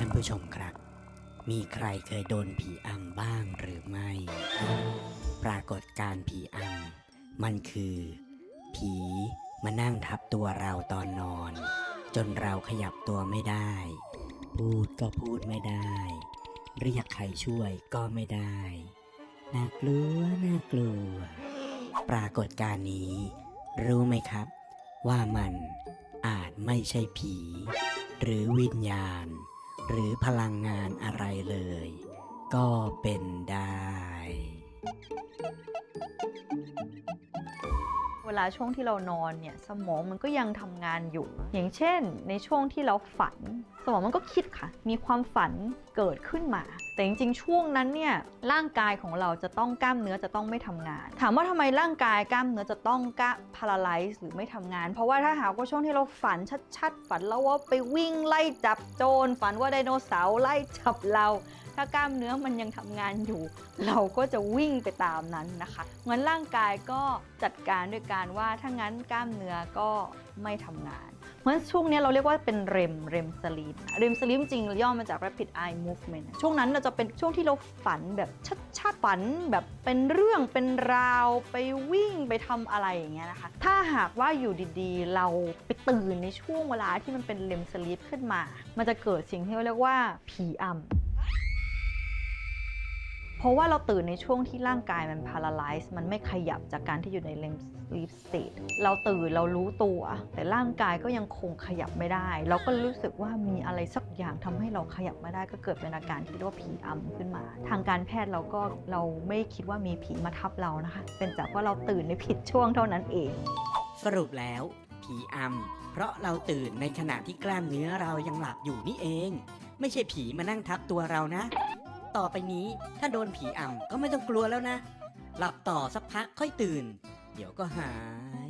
ท่านผู้ชมครับ มีใครเคยโดนผีอำบ้างหรือไม่ ปรากฏการผีอำมันคือ ผีมานั่งทับตัวเราตอนนอน จนเราขยับตัวไม่ได้ พูดก็พูดไม่ได้ เรียกใครช่วยก็ไม่ได้ น่ากลัวน่ากลัว ปรากฏการนี้ รู้ไหมครับ ว่ามันอาจไม่ใช่ผี หรือวิญญาณ หรือพลังงานอะไรเลย ก็เป็นได้ เวลาช่วงที่เรานอนเนี่ยสมองมันก็ยังทำงานอยู่ อย่างเช่น ในช่วงที่เราฝัน สมองมันก็คิดค่ะ มีความฝันเกิดขึ้นมา แต่จริงๆ ช่วงนั้นเนี่ยร่างกายของเราจะต้องกล้ามเนื้อจะต้องไม่ทำงาน ถามว่าทำไมร่างกายกล้ามเนื้อจะต้องกะพาราไลซ์หรือไม่ทำงาน เพราะว่าถ้าหากว่าช่วงที่เราฝันชัดๆ ฝันแล้วว่าไปวิ่งไล่จับโจรฝันว่าไดโนเสาร์ไล่จับเราถ้ากล้ามเนื้อมันยังทำงานอยู่ เราก็จะวิ่งไปตามนั้นนะคะเหมือนร่างกายก็จัดการด้วยการว่าถ้างั้นกล้ามเนื้อก็ ไม่ทำงานเหมือนช่วงนี้เราเรียกว่าเป็นเรมเรมสลีปเรมสลีปจริงๆย่อมาจาก rapid eye movement ช่วงนั้นเราจะเป็นช่วงที่เราฝันแบบชัดๆฝันแบบเป็นเรื่องเป็นราวไปวิ่งไปทำอะไรอย่างเงี้ยนะคะ ถ้าหากว่าอยู่ดีๆ เราไปตื่นในช่วงเวลาที่มันเป็นเรมสลีปขึ้นมา มันจะเกิดสิ่งที่เราเรียกว่าผีอำ เพราะว่าเราตื่นในช่วงที่ร่างกายมัน paralyze มันไม่ขยับจากการที่อยู่ใน REM sleep state เราตื่นเรารู้ตัว แต่ร่างกายก็ยังคงขยับไม่ได้ เราก็รู้สึกว่ามีอะไรสักอย่างทำให้เราขยับไม่ได้ ก็เกิดเป็นอาการที่เรียกว่าผีอำขึ้นมา ทางการแพทย์เราก็เราไม่คิดว่ามีผีมาทับเรานะคะ เป็นจากว่าเราตื่นในผิดช่วงเท่านั้นเอง สรุปแล้ว ผีอำเพราะเราตื่นในขณะที่กล้ามเนื้อเรายังหลับอยู่นี่เอง ไม่ใช่ผีมานั่งทับตัวเรานะ ต่อไปนี้ ถ้าโดนผีอำก็ไม่ต้องกลัวแล้วนะ หลับต่อสักพักค่อยตื่น เดี๋ยวก็หาย